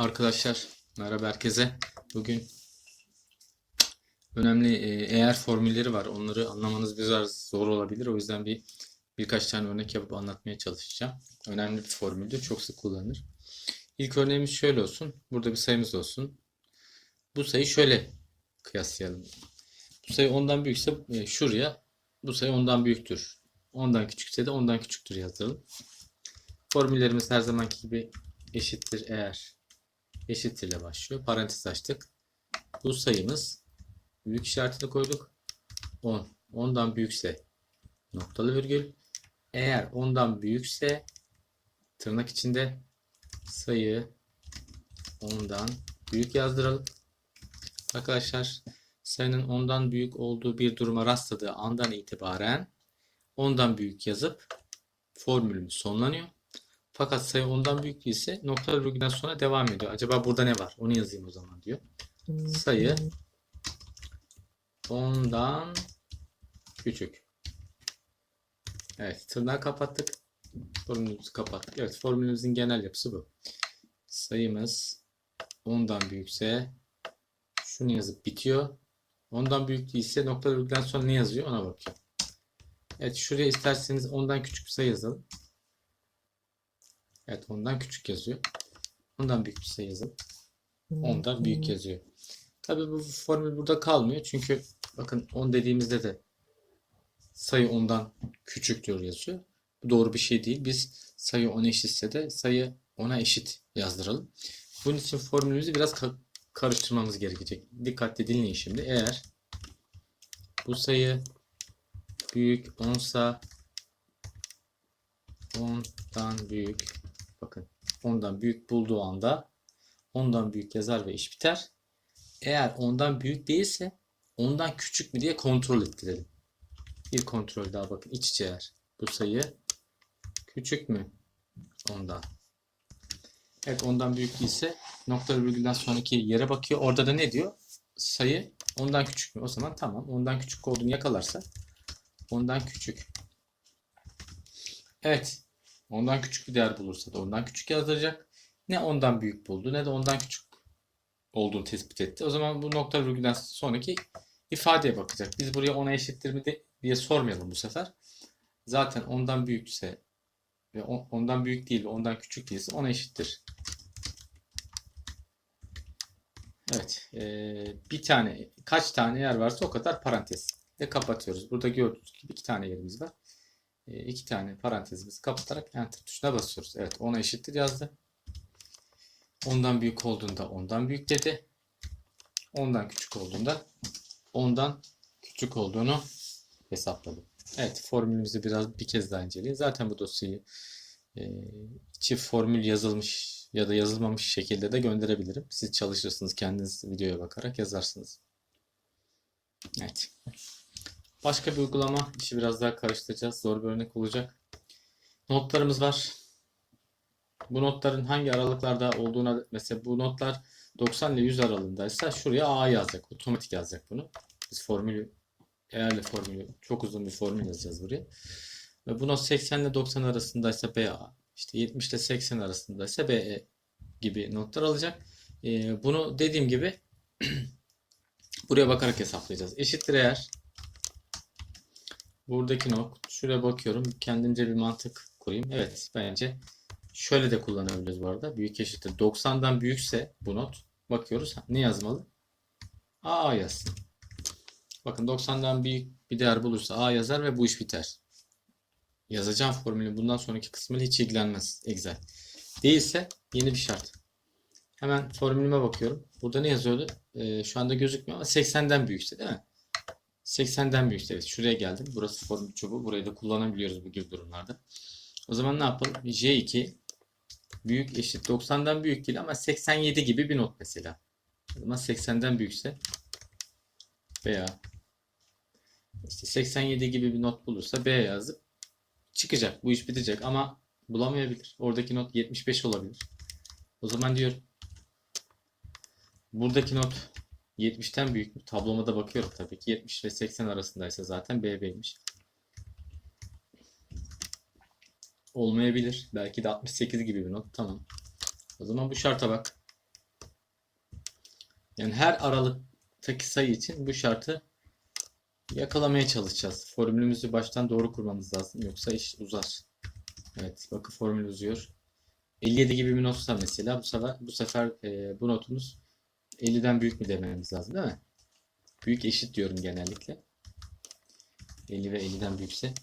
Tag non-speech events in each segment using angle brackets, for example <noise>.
Arkadaşlar merhaba herkese. Bugün önemli e, eğer formülleri var. Onları anlamanız biraz zor olabilir. O yüzden bir birkaç tane örnek yapıp anlatmaya çalışacağım. Önemli bir formüldür. Çok sık kullanılır. İlk örneğimiz şöyle olsun. Burada bir sayımız olsun. Bu sayı şöyle kıyaslayalım. Bu sayı ondan büyükse e, şuraya bu sayı ondan büyüktür. Ondan küçükse de ondan küçüktür yazalım. Formüllerimiz her zamanki gibi eşittir eğer eşittir ile başlıyor. Parantez açtık. Bu sayımız büyük işaretini koyduk. 10. 10'dan büyükse noktalı virgül. Eğer 10'dan büyükse tırnak içinde sayı 10'dan büyük yazdıralım. Arkadaşlar sayının 10'dan büyük olduğu bir duruma rastladığı andan itibaren 10'dan büyük yazıp formülümüz sonlanıyor. Fakat sayı 10'dan büyük değilse nokta virgülden sonra devam ediyor. Acaba burada ne var? Onu yazayım o zaman diyor. Sayı 10'dan küçük. Evet, tırnağı kapattık. Formülümüzü kapattık. Evet, formülümüzün genel yapısı bu. Sayımız 10'dan büyükse şunu yazıp bitiyor. 10'dan büyük değilse nokta virgülden sonra ne yazıyor ona bakıyor. Evet, şuraya isterseniz 10'dan küçük bir sayı yazalım. Evet, ondan küçük yazıyor. Ondan büyük bir sayı yazalım. Ondan büyük yazıyor. Tabii bu formül burada kalmıyor. Çünkü bakın 10 dediğimizde de sayı ondan küçüktür yazıyor. Bu doğru bir şey değil. Biz sayı 10 eşitse de sayı 10'a eşit yazdıralım. Bunun için formülümüzü biraz ka- karıştırmamız gerekecek. Dikkatli dinleyin şimdi. Eğer bu sayı büyük 10 sa 10'dan büyük bakın 10'dan büyük bulduğu anda 10'dan büyük yazar ve iş biter. Eğer 10'dan büyük değilse ondan küçük mü diye kontrol ettirelim. Bir kontrol daha bakın iç içe eğer. Bu sayı küçük mü ondan? Evet ondan büyük değilse nokta virgülden sonraki yere bakıyor. Orada da ne diyor? Sayı ondan küçük mü? O zaman tamam. Ondan küçük olduğunu yakalarsa ondan küçük. Evet. Ondan küçük bir değer bulursa da ondan küçük yazdıracak. Ne ondan büyük buldu ne de ondan küçük olduğunu tespit etti. O zaman bu nokta virgülden sonraki ifadeye bakacak. Biz buraya ona eşittir mi diye sormayalım bu sefer. Zaten ondan büyükse ve on- ondan büyük değil ondan küçük değilse ona eşittir. Evet. eee, bir tane kaç tane yer varsa o kadar parantez ve kapatıyoruz. Burada gördüğünüz gibi iki tane yerimiz var. E, iki tane parantezimizi kapatarak enter tuşuna basıyoruz. Evet ona eşittir yazdı. Ondan büyük olduğunda ondan büyük dedi. Ondan küçük olduğunda ondan küçük olduğunu hesapladı. Evet formülümüzü biraz bir kez daha inceleyin. Zaten bu dosyayı e, çift formül yazılmış ya da yazılmamış şekilde de gönderebilirim. Siz çalışırsınız kendiniz videoya bakarak yazarsınız. Evet. Başka bir uygulama işi biraz daha karıştıracağız. Zor bir örnek olacak. Notlarımız var. Bu notların hangi aralıklarda olduğuna mesela bu notlar 90 ile 100 aralığındaysa şuraya A yazacak. Otomatik yazacak bunu. Biz formülü eğerli formülü çok uzun bir formül yazacağız buraya. Ve bu not 80 ile 90 arasındaysa BA, işte 70 ile 80 arasındaysa BE gibi notlar alacak. Ee, bunu dediğim gibi <clears throat> buraya bakarak hesaplayacağız. Eşittir eğer buradaki not şuraya bakıyorum. Kendimce bir mantık kurayım. Evet bence şöyle de kullanabiliriz bu arada. Büyük eşittir. 90'dan büyükse bu not bakıyoruz. Ne yazmalı? A yazsın. Bakın 90'dan büyük bir değer bulursa A yazar ve bu iş biter. Yazacağım formülü bundan sonraki kısmıyla hiç ilgilenmez Excel. Değilse yeni bir şart. Hemen formülüme bakıyorum. Burada ne yazıyordu? Ee, şu anda gözükmüyor ama 80'den büyükse değil mi? 80'den büyükse evet. Şuraya geldim. Burası formül çubuğu. Burayı da kullanabiliyoruz bu gibi durumlarda. O zaman ne yapalım? J2 büyük eşit 90'dan büyük değil ama 87 gibi bir not mesela. O zaman 80'den büyükse veya işte 87 gibi bir not bulursa B yazıp çıkacak. Bu iş bitecek ama bulamayabilir. Oradaki not 75 olabilir. O zaman diyor buradaki not 70'ten büyük mü? Tabloma da bakıyorum tabii ki. 70 ve 80 arasındaysa zaten BB'ymiş. Olmayabilir. Belki de 68 gibi bir not. Tamam. O zaman bu şarta bak. Yani her aralıktaki sayı için bu şartı yakalamaya çalışacağız. Formülümüzü baştan doğru kurmamız lazım. Yoksa iş uzar. Evet, bakın formül uzuyor. 57 gibi bir notsa mesela bu sefer bu sefer e, bu notumuz 50'den büyük mü dememiz lazım değil mi? Büyük eşit diyorum genellikle. 50 ve 50'den büyükse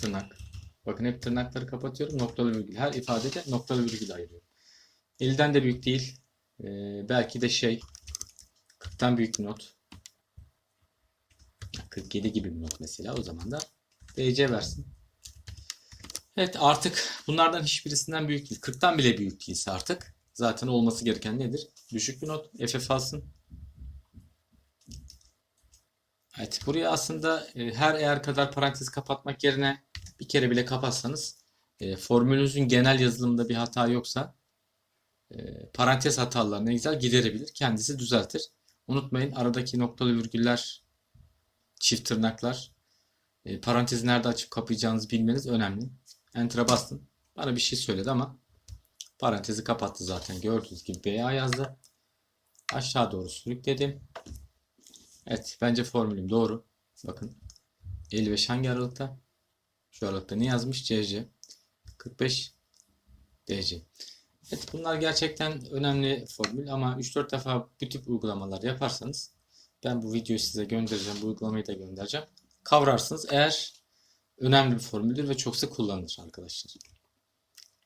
tırnak. Bakın hep tırnakları kapatıyorum. Noktalı virgül. Her ifadede noktalı virgül ayırıyorum. 50'den de büyük değil. E, belki de şey 40'tan büyük bir not. 47 gibi bir not mesela. O zaman da DC versin. Evet artık bunlardan hiçbirisinden büyük değil. 40'tan bile büyük değilse artık zaten olması gereken nedir? Düşük bir not. FF alsın. Evet buraya aslında e, her eğer kadar parantez kapatmak yerine bir kere bile kapatsanız e, formülünüzün genel yazılımında bir hata yoksa e, parantez hatalarını güzel giderebilir. Kendisi düzeltir. Unutmayın aradaki noktalı virgüller, çift tırnaklar, parantezi nerede açıp kapayacağınızı bilmeniz önemli. Enter'a bastım. Bana bir şey söyledi ama parantezi kapattı zaten. Gördüğünüz gibi BA yazdı. Aşağı doğru sürükledim. Evet bence formülüm doğru. Bakın 55 hangi aralıkta? Şu aralıkta ne yazmış? CC. 45 DC. Evet bunlar gerçekten önemli formül ama 3-4 defa bu tip uygulamalar yaparsanız ben bu videoyu size göndereceğim. Bu uygulamayı da göndereceğim. Kavrarsınız. Eğer önemli bir formüldür ve çok sık kullanılır arkadaşlar.